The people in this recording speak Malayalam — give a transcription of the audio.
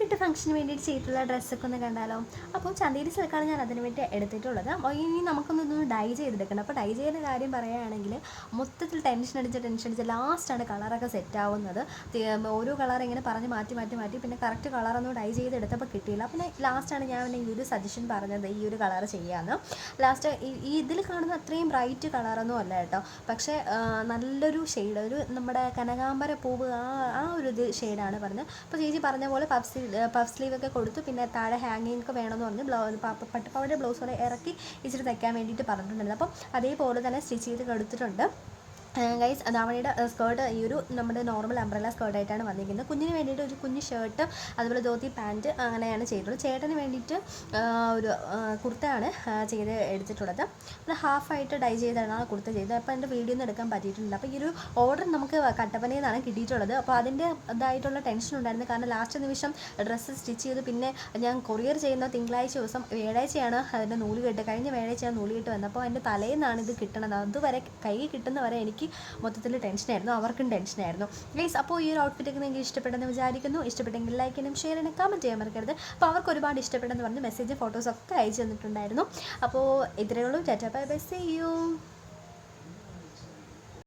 കിട്ട് ഫംഗ്ഷന് വേണ്ടിയിട്ട് ചെയ്തിട്ടുള്ള ഡ്രസ്സൊക്കെ ഒന്ന് കണ്ടാലോ? അപ്പോൾ ചന്തേരി സിൽക്കാണ് ഞാൻ അതിന് വേണ്ടി എടുത്തിട്ടുള്ളത്. അപ്പോൾ ഇനി നമുക്കൊന്ന് ഇതൊന്ന് ഡൈ ചെയ്തെടുക്കണം. അപ്പോൾ ഡൈ ചെയ്യുന്ന കാര്യം പറയുകയാണെങ്കിൽ മൊത്തത്തിൽ ടെൻഷൻ അടിച്ച് ടെൻഷൻ അടിച്ച് ലാസ്റ്റാണ് കളറൊക്കെ സെറ്റ് ആവുന്നത്. ഓരോ കളർ ഇങ്ങനെ പറഞ്ഞ് മാറ്റി മാറ്റി മാറ്റി പിന്നെ കറക്റ്റ് കളറൊന്നും ഡൈ ചെയ്തെടുത്തപ്പോൾ കിട്ടിയില്ല. പിന്നെ ലാസ്റ്റാണ് ഞാൻ ഈ ഒരു സജഷൻ പറഞ്ഞത് ഈ ഒരു കളർ ചെയ്യാമെന്ന് ലാസ്റ്റ് ഈ ഇതിൽ കാണുന്ന അത്രയും ബ്രൈറ്റ് കളറൊന്നും അല്ല കേട്ടോ. പക്ഷേ നല്ലൊരു ഷെയ്ഡ് ഒരു നമ്മുടെ കനകാമ്പര പൂവ് ആ ആ ഒരു ഇത് ഷെയ്ഡാണ് പറഞ്ഞത്. അപ്പോൾ ചേച്ചി പറഞ്ഞ പോലെ സ്ലീവ് പഫ് സ്ലീവ് ഒക്കെ കൊടുത്തു. പിന്നെ താഴെ ഹാങ്ങിങ് ഒക്കെ വേണമെന്ന് പറഞ്ഞ്. ബ്ലൗ പട്ടുപാവയുടെ ബ്ലൗസ് പോലെ ഇറക്കി ഇച്ചിരി തയ്ക്കാൻ വേണ്ടിയിട്ട് പറഞ്ഞിട്ടുണ്ടായിരുന്നു അപ്പം അതേപോലെ തന്നെ സ്റ്റിച്ച് ചെയ്ത് കൊടുത്തിട്ടുണ്ട്. ഗൈസ് ധാവണിയുടെ സ്കേർട്ട് ഈ ഒരു നമ്മുടെ നോർമൽ അംബ്രല സ്കേർട്ടായിട്ടാണ് വന്നിരിക്കുന്നത്. കുഞ്ഞിന് വേണ്ടിയിട്ട് ഒരു കുഞ്ഞ് ഷർട്ട് അതുപോലെ ധോത്തി പാന്റ് അങ്ങനെയാണ് ചെയ്തിട്ടുള്ളത് ചേട്ടന് വേണ്ടിയിട്ട് ഒരു കുർത്തയാണ് ചെയ്ത് എടുത്തിട്ടുള്ളത്. അത് ഹാഫായിട്ട് ഡൈ ചെയ്താണ് ആ കുർത്ത ചെയ്തത്. അപ്പോൾ എന്റെ വീഡിയോ ഒന്നും എടുക്കാൻ പറ്റിയിട്ടില്ല. അപ്പോൾ ഈ ഒരു ഓർഡർ നമുക്ക് കട്ടപ്പനയിൽ നിന്നാണ് കിട്ടിയിട്ടുള്ളത്. അപ്പോൾ അതിന്റെ ഇതായിട്ടുള്ള ടെൻഷൻ ഉണ്ടായിരുന്നു. കാരണം ലാസ്റ്റ് നിമിഷം ഡ്രസ്സ് സ്റ്റിച്ച് ചെയ്ത് പിന്നെ ഞാൻ കൊറിയർ ചെയ്യുന്ന തിങ്കളാഴ്ച ദിവസം വ്യാഴാഴ്ചയാണ് അതിന്റെ നൂൽ കെട്ട് കഴിഞ്ഞ വ്യാഴാഴ്ചയാണ് നൂൽ കെട്ട് വന്നത്. അപ്പോൾ എന്റെ തലേന്നാണ് ഇത് കിട്ടണത്. അതുവരെ കൈ കിട്ടുന്ന വരെ മൊത്തത്തിൽ ടെൻഷനായിരുന്നു അവർക്കും ടെൻഷനായിരുന്നു ഗൈസ് അപ്പോൾ ഈ ഒരു ഔട്ട്ഫിറ്റ് ഒക്കെ നിങ്ങൾക്ക് ഇഷ്ടപ്പെട്ടെന്ന് വിചാരിക്കുന്നു. ഇഷ്ടപ്പെട്ടെങ്കിൽ ലൈക്ക് ചെയ്യണം ഷെയർ ചെയ്യണം കമന്റ് ചെയ്യാൻ മറക്കരുത്. അപ്പോൾ അവർക്ക് ഒരുപാട് ഇഷ്ടപ്പെട്ടെന്ന് പറഞ്ഞ് മെസ്സേജ് ഫോട്ടോസൊക്കെ അയച്ചു തന്നിട്ടുണ്ടായിരുന്നു. അപ്പോൾ ഇത്രയേ ഉള്ളൂ. Tata bye bye see you